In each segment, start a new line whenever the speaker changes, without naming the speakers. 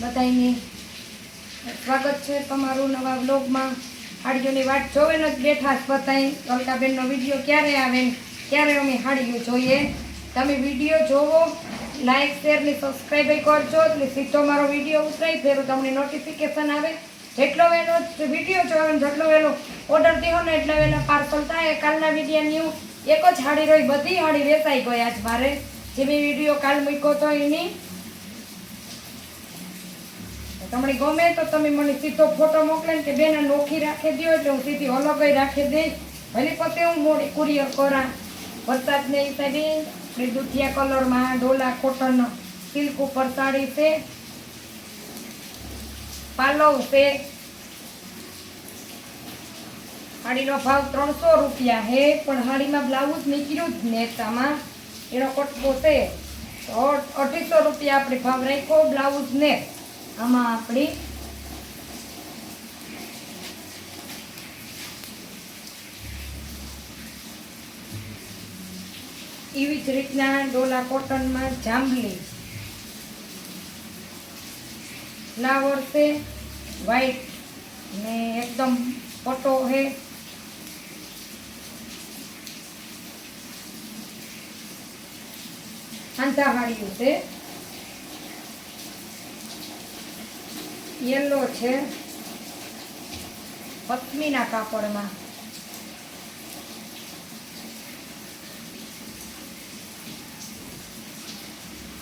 બધાયને સ્વાગત છે તમારું નવા બ્લોગમાં હાડીઓની વાટ જોવે ને જ બેઠા જ બતાવી અલકાબેનનો વીડિયો ક્યારે આવે ક્યારે અમે હાડીઓ જોઈએ? તમે વીડિયો જોવો, લાઈક, શેર ને સબસ્ક્રાઈબ કરજો. એટલે સીધો મારો વીડિયો ઉતરાય, ફેરો તમને નોટિફિકેશન આવે. જેટલો વહેલો વીડિયો જોવે ને જેટલો વહેલો ઓર્ડર દીધો ને એટલા વહેલા પાર્સલ થાય. કાલના વિડીયા ન્યૂ. એક જ હાડી રહી, બધી હાડી વેચાઈ ગઈ આજ મારે. જે મેં વીડિયો કાલ મૂક્યો તો એની તમને ગમે તો તમે મને સીધો ફોટો મોકલે ને કે બેન નોખી રાખી દો એટલે હું સીધી અલગ રાખી દઈશ. ભલે પોતે હું મોડી કુરિયર કરા. વરસાદને હિસાબે આપણી દુધિયા કલરમાં, ડોલા કોટન સિલ્ક ઉપર સાડી છે. પાલવ છે. સાડીનો ભાવ ત્રણસો રૂપિયા હે, પણ સાડીમાં બ્લાઉઝ નીકળ્યું જ નેતામાં. એનો કટકો છે. તો અઢીસો રૂપિયા આપણે ભાવ રાખ્યો બ્લાઉઝ ને આમાં આપણી એવી જ રીતના ડોલા કોટનમાં જાંબલી. ફ્લાવર છે વ્હાઈટ ને એકદમ પટો હે. હાંધાહાળિયું છે યલો છે. પત્મીના કાપડમાં.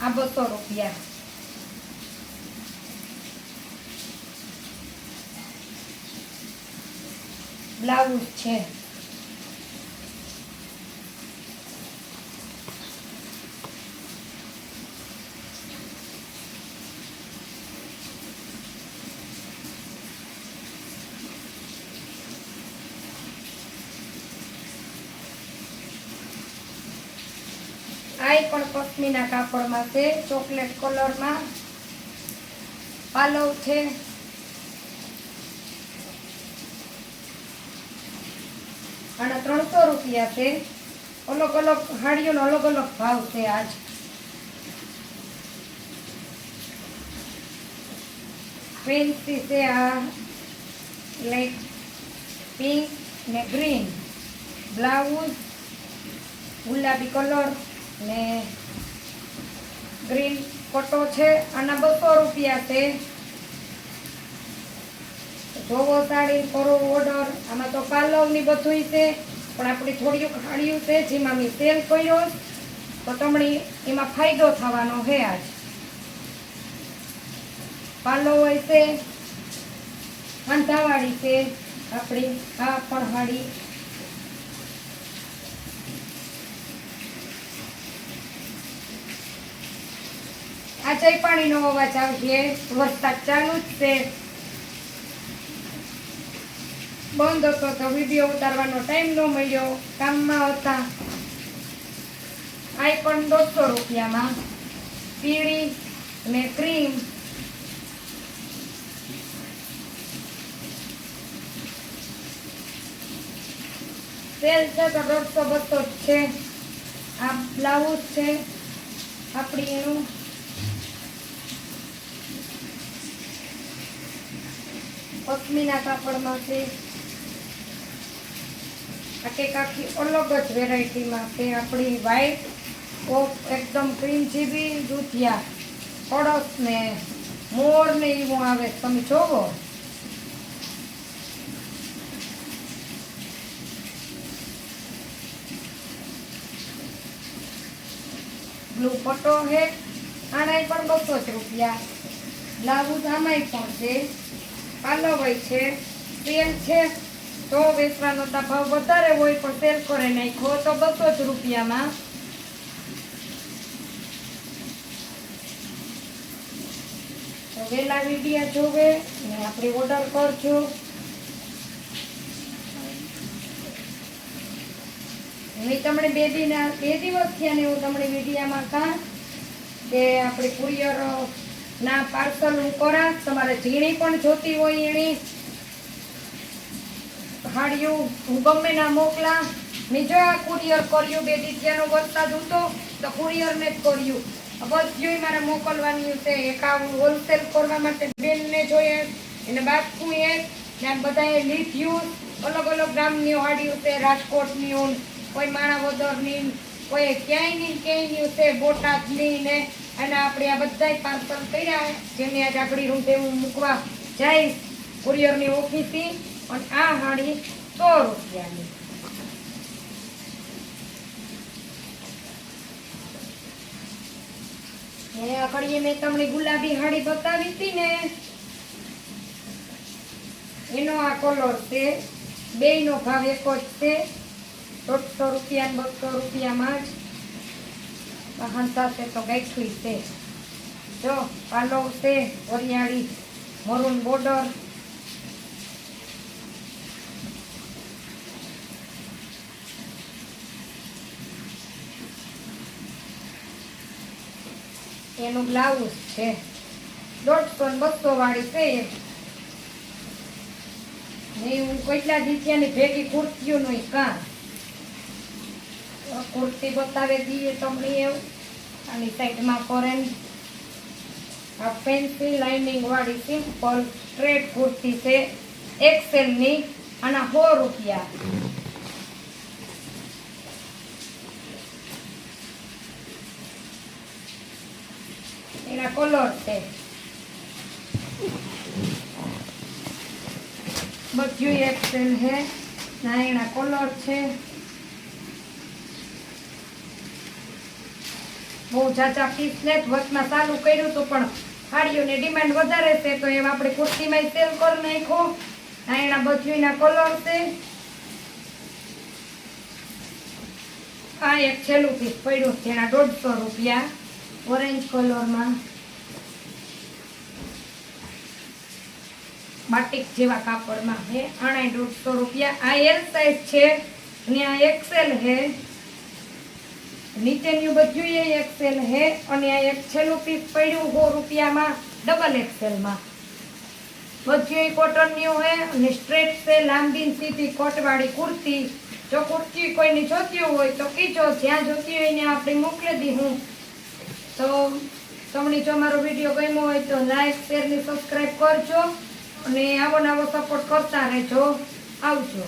આ બસો રૂપિયા. બ્લાઉઝ છે. આ પણ પશ્મિના કાપડમાં છે ચોકલેટ કલરમાં પાલવ છે આના ત્રણસો રૂપિયા છે અલગ અલગ હાડીઓનો અલગ અલગ ભાવ છે આજ ફેન્સી છે આ લાઈક પિંક ને ગ્રીન બ્લાઉઝ ગુલાબી કલર ને ગ્રીન પટ્ટો છે આના બસો રૂપિયા છે. જોવો સાડી કરો ઓર્ડર. આમાં તો પાલવની બધું છે, પણ આપણે થોડીક હાડીયું છે જેમાં મેં સેલ કર્યો તો તમને એમાં ફાયદો થવાનો છે આજ. પાલવ હોય છે, અંધાવાળી છે, આપણી આ પણ હાડી. આ જય પાણીનો અવાજ આવશે. વરસાદ ચાલુ જ છે. બંધ હતો તો વીડિયો ઉતારવાનો ટાઈમ ન મળ્યો. કામમાં હતા. આ પણ દોઢસો રૂપિયામાં પીળી અને ક્રીમ. સેલ છે તો દોઢસો બસો છે. આ બ્લાઉઝ છે. આપણી એનું પશ્મિના કાપડમાં છે આ કંઈક આખી અલગ જ વેરાયટીમાં છે. આપણી વ્હાઈટ ઓફ એકદમ ક્રીમ જીબી દૂધિયા કડસ ને મોર ને એવું આવે. તમે જોવો. બ્લુ પટ્ટો છે આનાય પણ બસો જ રૂપિયા. બ્લાઉઝ આમાંય પણ છે. પાલવય છે, તેલ છે. તો વેચવાનો તો વધારે હોય, પણ તેલ કરે નાખ્યો તો બસો જ રૂપિયામાં. તો વહેલા વિડીયા જોવે ને આપણે ઓર્ડર કરજો મેં તમને બે દિન, બે દિવસ થયા ને હું તમને વિડીયામાં કાં કે આપણે કુરિયર ના પાર્સલ ઉકોરા તમારે ઝીણી પણ જોતી હોય એની. હાડિયું હું ગમે ના મોકલા. મેં જો આ કુરિયર કર્યું, બે દીત્યાનો વરસાદ હતો, તો કુરિયરને જ કર્યું. બધું મારે મોકલવાની છે. એક આ હોલસેલ કરવા માટે બેનને જોઈએ, એને બાપુ એ ને બધાએ લીધ્યું. અલગ અલગ ગામની હાડિયું છે, રાજકોટની, કોઈ માણાવદરની, કોઈ ક્યાંયની ક્યાંયની છે, બોટાદની ને અને આપણે આ બધા પાર્સલ કર્યા જેને આજે આપણી રૂપે હું મૂકવા જઈશ. કુરિયરની ઓફિસથી અને આ હાડી સો રૂપિયાની. એ અકડીએ મેં તમને ગુલાબી હાડી બતાવી હતી ને. એનો આ કલર છે, બેયનો ભાવ એક જ છે. દોઢસો રૂપિયા બસો રૂપિયામાં જ. વાહનતા છે તો ગાંઠું છે. જો પાલવ છે બોર્ડર. એનું બ્લાઉઝ છે. દોઢસો ને બસો વાળી છે. ને હું કેટલા જીત્યાની ભેગી કુર્તીઓનું કામ. કુર્તી બતાવે દઈએ તમને એવું. અને સાઈડમાં ફોરેન આ પેન્સિલ લાઇનિંગવાળી સિમ્પલ સ્ટ્રેટ કુર્તી છે. એક્સેલની આના સો રૂપિયા. એના કલર છે. બધું એક્સેલ છે. ના, એના કલર છે. બહુ જાજા પીસ ને વચમાં ચાલુ કર્યું હતું, પણ સાડીઓની ડિમાન્ડ વધારે છે, તો એમ આપણે કુર્તીમાં સેલ કરી નાખો આ બધુંના કલર છે. આ એક છેલ્લું પીસ પડ્યું છે, એના દોઢસો રૂપિયા ઓરેન્જ કલરમાં બાટિક જેવા કાપડમાં છે આણા દોઢસો રૂપિયા. આ એલ સાઈઝ છે, અને આ એક્સેલ છે. નીચેનું બધું એ એક્સેલ હે અને આ એક છેલ્લું પીસ પડ્યું સો રૂપિયામાં ડબલ એક્સેલમાં બધું એ કોટનનું હે અને સ્ટ્રેટ છે, લાંબી સીધી કોટવાળી કુર્તી. જો કુર્તી કોઈની જોતી હોય તો કીજો, જ્યાં જોતી હોય ને આપણે મોકલી દી હું તો તમને જો મારો વીડિયો ગમ્યો હોય તો લાઈક શેર સબસ્ક્રાઈબ કરજો અને આવો નવો સપોર્ટ કરતા રહેજો. આવજો.